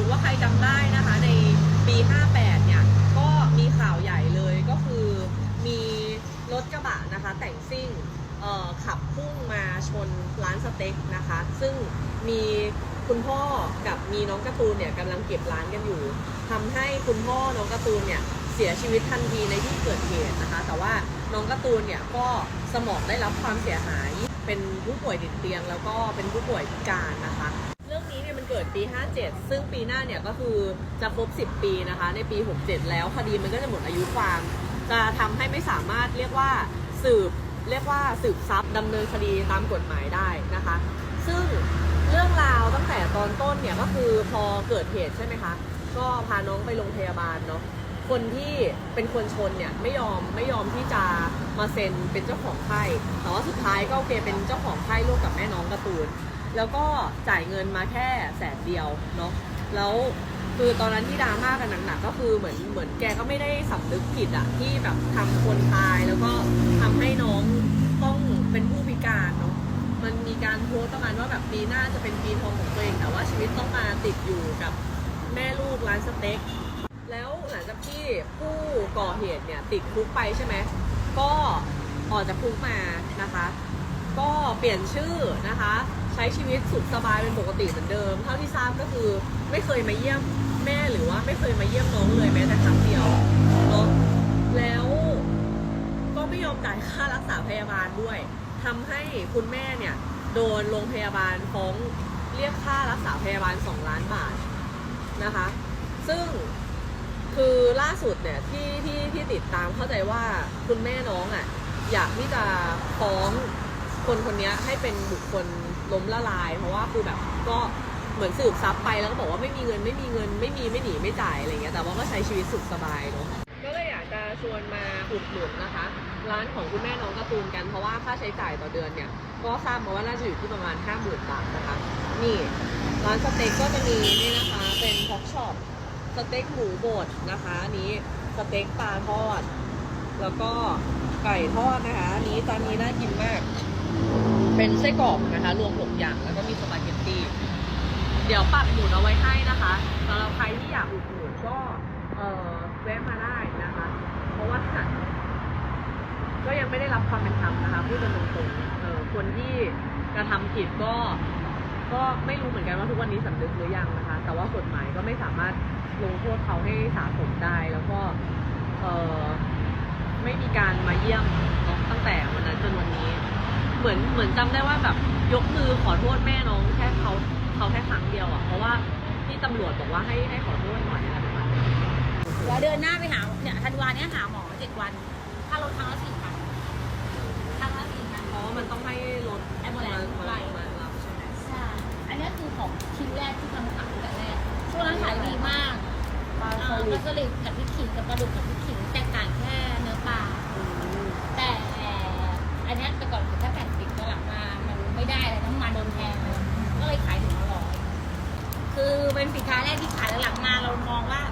มติว่าใครจำได้นะคะในปี 58 เนี่ย ก็มีข่าวใหญ่เลยก็คือมีรถกระบะนะคะแต่งซิ่งขับพุ่งมาชนร้านสเต็กนะคะ ซึ่งมีคุณพ่อกับมีน้องการ์ตูนเนี่ยกำลังเก็บร้านกันอยู่ทำให้คุณพ่อน้องการ์ตูนเนี่ยเสียชีวิตทันทีในที่เกิดเหตุนะคะ แต่ว่าน้องการ์ตูนเนี่ยก็สมองได้รับความเสียหาย เป็นผู้ป่วยติดเตียง แล้วก็เป็นผู้ป่วยพิการนะคะ ดปี 57 ซึ่งปีหน้าเนี่ยก็คือจะครบ 10 ปีนะคะ ในปี 67 แล้วคดีมันก็จะหมดอายุความ จะทำให้ไม่สามารถเรียกว่าสืบเรียกว่าสืบทรัพย์ดำเนินคดีตามกฎหมายได้นะคะ ซึ่งเรื่องราวตั้งแต่ตอนต้นเนี่ยก็คือพอเกิดเหตุใช่ไหมคะ ก็พาน้องไปโรงพยาบาลเนาะคนที่เป็นคนชนเนี่ยไม่ยอมไม่ยอมที่จะมาเซ็นเป็นเจ้าของไข้แต่ว่าสุดท้ายก็โอเคเป็นเจ้าของไข้ร่วมกับแม่น้องการ์ตูน แล้วก็จ่ายเงินมาแค่แสนเดียวเนาะแล้วคือตอนนั้นที่ดราม่ากันหนักๆก็คือเหมือนเหมือนแกก็ไม่ได้สำนึกผิดอะที่แบบทำคนตายแล้วก็ทำให้น้องต้องเป็นผู้พิการเนาะมันมีการโพสต์ประมาณว่าแบบปีหน้าจะเป็นปีทองของตัวเองแต่ว่าชีวิตต้องมาติดอยู่กับแม่ลูกร้านสเต็กแล้วหลังจากที่ผู้ก่อเหตุเนี่ยติดคุกไปใช่ไหมก็ออกจากคุกมานะคะ ก็เปลี่ยนชื่อนะคะ ช้ชีวิตสุขสบายเป็นปกติเหมือนเดิม เท่าที่ทราบก็คือไม่เคยมาเยี่ยมแม่หรือว่าไม่เคยมาเยี่ยมน้องเลยแม้แต่ครั้งเดียวเนาะแล้วก็ไม่ยอมจ่ายค่ารักษาพยาบาลด้วยทำให้คุณแม่เนี่ยโดนโรงพยาบาลฟ้องเรียกค่ารักษาพยาบาล 2 ล้านบาทนะคะ ซึ่งคือล่าสุดเนี่ยที่ที่ที่ติดตามเข้าใจว่าคุณแม่น้องอะอยากที่จะฟ้อง คนคนนี้ให้เป็นบุคคลล้มละลาย เพราะว่าคือแบบก็เหมือนสืบทรัพย์ไปแล้วก็บอกว่าไม่มีเงินไม่มีเงินไม่มีไม่หนีไม่จ่ายอะไรเงี้ยแต่ว่าก็ใช้ชีวิตสุขสบายเนาะก็เลยอยากจะชวนมาอุดหนุนนะคะ ร้านของคุณแม่น้องการ์ตูนกันเพราะว่าค่าใช้จ่ายต่อเดือนเนี่ย ก็ทราบมาว่าน่าจะอยู่ที่ประมาณ 5 0,000บาทนะคะ นี่ร้านสเต็กก็จะมีนี่นะคะเป็นพ็อกช็อปสเต็กหมูบดนะคะอันนี้สเต็กปลาทอด แล้วก็ไก่ทอดนะคะอันนี้จานนี้น่ากินมาก เป็นไส้กรอกนะคะ รวมหกอย่าง แล้วก็มีสปาเกตตี้ เดี๋ยวปักหมุดเอาไว้ให้นะคะสำหรับใครที่อยากอุดหนุนก็เออแวะมาได้นะคะ เพราะว่าก็ยังไม่ได้รับความเป็นธรรมนะคะพูดกันตรงๆเออคนที่กระทำผิดก็ ก็ไม่รู้เหมือนกันว่าทุกวันนี้สำนึกหรือยังนะคะ แต่ว่ากฎหมายก็ไม่สามารถลงโทษเขาให้สาสมได้แล้วก็เออไม่มีการมาเยี่ยมตั้งแต่วันนั้นจนวันนี้ เหมือนเหมือนจำได้ว่าแบบยกมือขอโทษแม่น้องแค่เขาเขาแค่ครั้งเดียวอะ่ะเพราะว่าที่ตำรวจบอกว่าให้ให้ขอโทษหน่อยอะไรประมาณนี้เดี๋ยวเดือนหน้าไปหาเนี่ยธันวาเนี้ยหาหมอเจ็ดวันค่ารถครั้งละสี่พันครั้งละสี่พันเพราะว่ามันต้องให้รถ Ambulance มามามารับใช่ไหมใช่อันนี้คือของชิ้นแรกที่ทำขายตั้งแต่แรกช่วงนั้นขายดีมากปลาเอ่สอลิปลาดสลิดกับพริกขิงกับปลาดุกกับ ป็นสินค้าแรกที่ขายหลังมาเรามองว่า